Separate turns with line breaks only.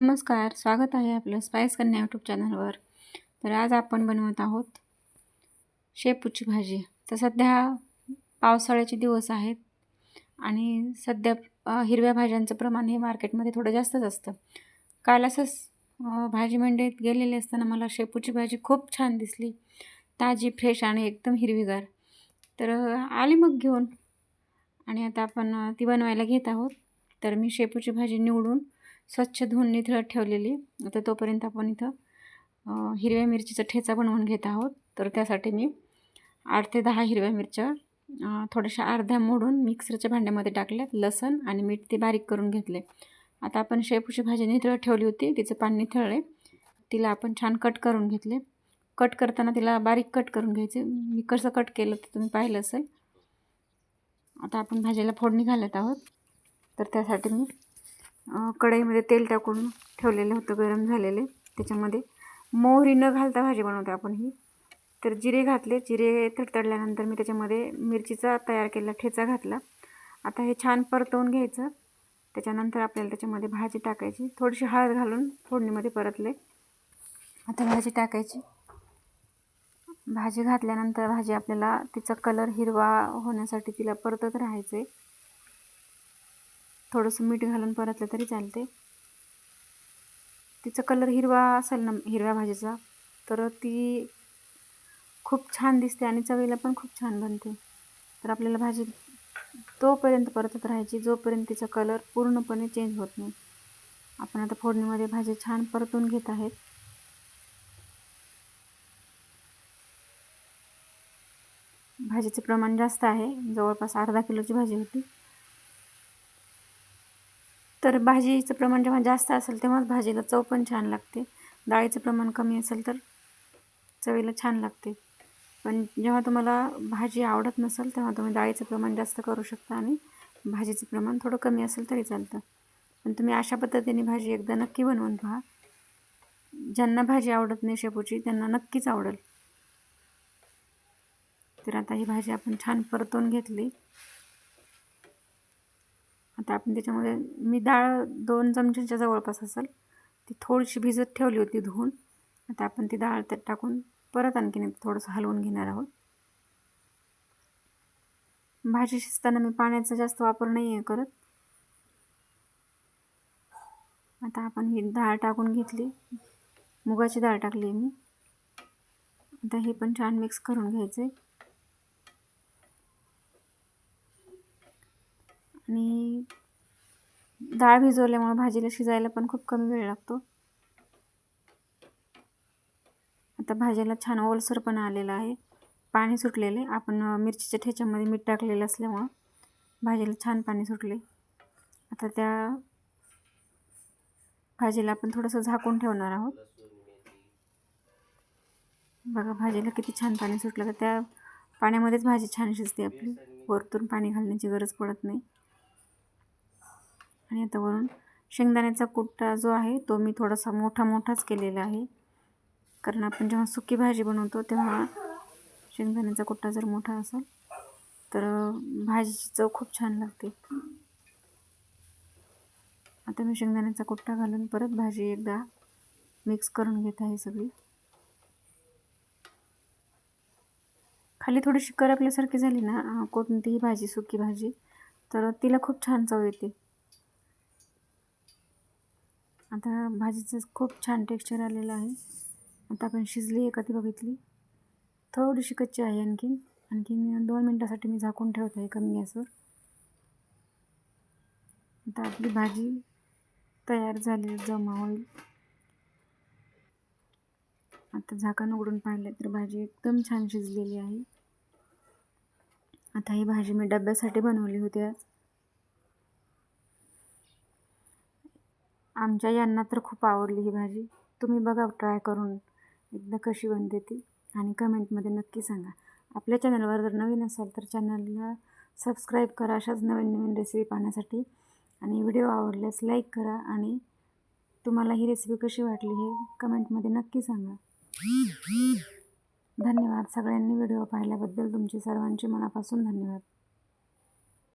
नमस्कार स्वागत आहे आपलं स्पायस कन्या यूट्यूब चॅनलवर तर आज आपण बनवत आहोत शेपूची भाजी. तर सध्या पावसाळ्याचे दिवस आहेत आणि सध्या हिरव्या भाज्यांचं प्रमाण हे मार्केटमध्ये थोडं जास्तच असतं. काल असंच भाजी मंडईत गेलेली असताना मला शेपूची भाजी खूप छान दिसली. ताजी फ्रेश आणि एकदम हिरवीगार. तर आली मग घेऊन. आणि आता आपण ती बनवायला घेत आहोत. तर मी शेपूची भाजी निवडून स्वच्छ धुवून निथळत ठेवलेली. आता तोपर्यंत आपण इथं हिरव्या मिरचीचा ठेचा बनवून घेत आहोत. तर त्यासाठी मी आठ ते दहा हिरव्या मिरच्या थोड्याशा अर्ध्या मोडून मिक्सरच्या भांड्यामध्ये टाकल्यात लसण आणि मीठ ते बारीक करून घेतले. आता आपण शेपूची भाजी निथळत ठेवली होती. तिचं पाणी निथळले तिला आपण छान कट करून घेतले. कट करताना तिला बारीक कट करून घ्यायचे. मी कसं कट केलं ते तुम्ही पाहिलं असेल. आता आपण भाजीला फोडणी घालत आहोत. तर त्यासाठी मी कढईमध्ये तेल टाकून ठेवलेलं होतं गरम झालेले. त्याच्यामध्ये मोहरी न घालता भाजी बनवते आपण ही. तर जिरे घातले. जिरे तडतडल्यानंतर मी त्याच्यामध्ये मिरचीचा तयार केलेला ठेचा घातला. आता हे छान परतवून घ्यायचं. त्याच्यानंतर आपल्याला त्याच्यामध्ये भाजी टाकायची. थोडीशी हळद घालून फोडणीमध्ये परतले. आता भाजी टाकायची. भाजी घातल्यानंतर भाजी आपल्याला तिचा कलर हिरवा होण्यासाठी तिला परतत राहायचं आहे थोडंसं मीठ घालून परतलं तरी चालते. तिचा कलर हिरवा असेल ना हिरव्या भाजीचा तर ती खूप छान दिसते आणि चवीला पण खूप छान बनते. तर आपल्याला भाजी तोपर्यंत परतत राहायची जोपर्यंत तिचा कलर पूर्णपणे चेंज होत नाही. आपण आता फोडणीमध्ये भाजी छान परतून घेत आहेत. भाजीचे प्रमाण जास्त आहे. जवळपास अर्धा किलोची भाजी होती. तर भाजीचं प्रमाण जेव्हा जास्त असेल तेव्हाच भाजीला चव पण छान लागते. डाळीचं प्रमाण कमी असेल तर चवीला छान लागते. पण जेव्हा तुम्हाला भाजी आवडत नसेल तेव्हा तुम्ही डाळीचं प्रमाण जास्त करू शकता आणि भाजीचं प्रमाण थोडं कमी असेल तरी चालतं. पण तुम्ही अशा पद्धतीने भाजी एकदा नक्की बनवून पहा. ज्यांना भाजी आवडत नाही शेपूची त्यांना नक्कीच आवडेल. तर आता ही भाजी आपण छान परतून घेतली. आता आपण त्याच्यामध्ये मी डाळ दोन चमच्याच्या जवळपास असेल. ती थोडीशी भिजत ठेवली होती धुवून. आता आपण ती डाळ त्यात टाकून परत आणखीन थोडंसं हलवून घेणार आहोत. भाजी शिजताना मी पाण्याचा जास्त वापर नाही आहे करत. आता आपण ही डाळ टाकून घेतली. मुगाची डाळ टाकली मी. आता हे पण छान मिक्स करून घ्यायचे आणि डाळ भिजवल्यामुळे भाजीला शिजायला पण खूप कमी वेळ लागतो. आता भाजीला छान ओलसर पण आलेला आहे. पाणी सुटलेले. आपण मिरचीच्या ठेच्यामध्ये मीठ टाकलेलं असल्यामुळं भाजीला छान पाणी सुटले. आता त्या भाजीला आपण थोडंसं झाकून ठेवणार आहोत. बघा भाजीला किती छान पाणी सुटलं. तर त्या पाण्यामध्येच भाजी छान शिजते आपली. वरतून पाणी घालण्याची गरज पडत नाही. आणि आता वरून शेंगदाण्याचा कुट्टा जो आहे तो मी थोडासा मोठा मोठाच केलेला आहे. कारण आपण जेव्हा सुकी भाजी बनवतो तेव्हा शेंगदाण्याचा कुट्टा जर मोठा असेल तर भाजीची चव खूप छान लागते. आता मी शेंगदाण्याचा कुट्टा घालून परत भाजी एकदा मिक्स करून घेत आहे सगळी. खाली थोडीशी करपल्यासारखी झाली ना कोणतीही भाजी सुकी भाजी तर तिला खूप छान चव येते. आता भाजीचं खूप छान टेक्स्चर आलेलं आहे. आता आपण शिजली आहे का ती बघितली? थोडीशी कच्ची आहे आणखीन. आणखीन दोन मिनटासाठी मी झाकून ठेवत आहे कमी गॅसवर. आता आपली भाजी तयार झाली जमा होईल. आता झाकण उघडून पाहिलं तर भाजी एकदम छान शिजलेली आहे. आता ही भाजी मी डब्यासाठी बनवली होती आज. आमच्या यांना तर खूप आवडली ही भाजी. तुम्ही बघा ट्राय करून. एकदा कशी बनते ती. आणि कमेंटमध्ये नक्की सांगा. आपल्या चॅनलवर जर नवीन असाल तर चॅनलला सबस्क्राईब करा. अशाच नवीन नवीन रेसिपी पाहण्यासाठी. आणि व्हिडिओ आवडल्यास लाईक करा. आणि तुम्हाला ही रेसिपी कशी वाटली हे कमेंटमध्ये नक्की सांगा. धन्यवाद. सगळ्यांनी व्हिडिओ पाहिल्याबद्दल तुमचे सर्वांचे मनापासून धन्यवाद.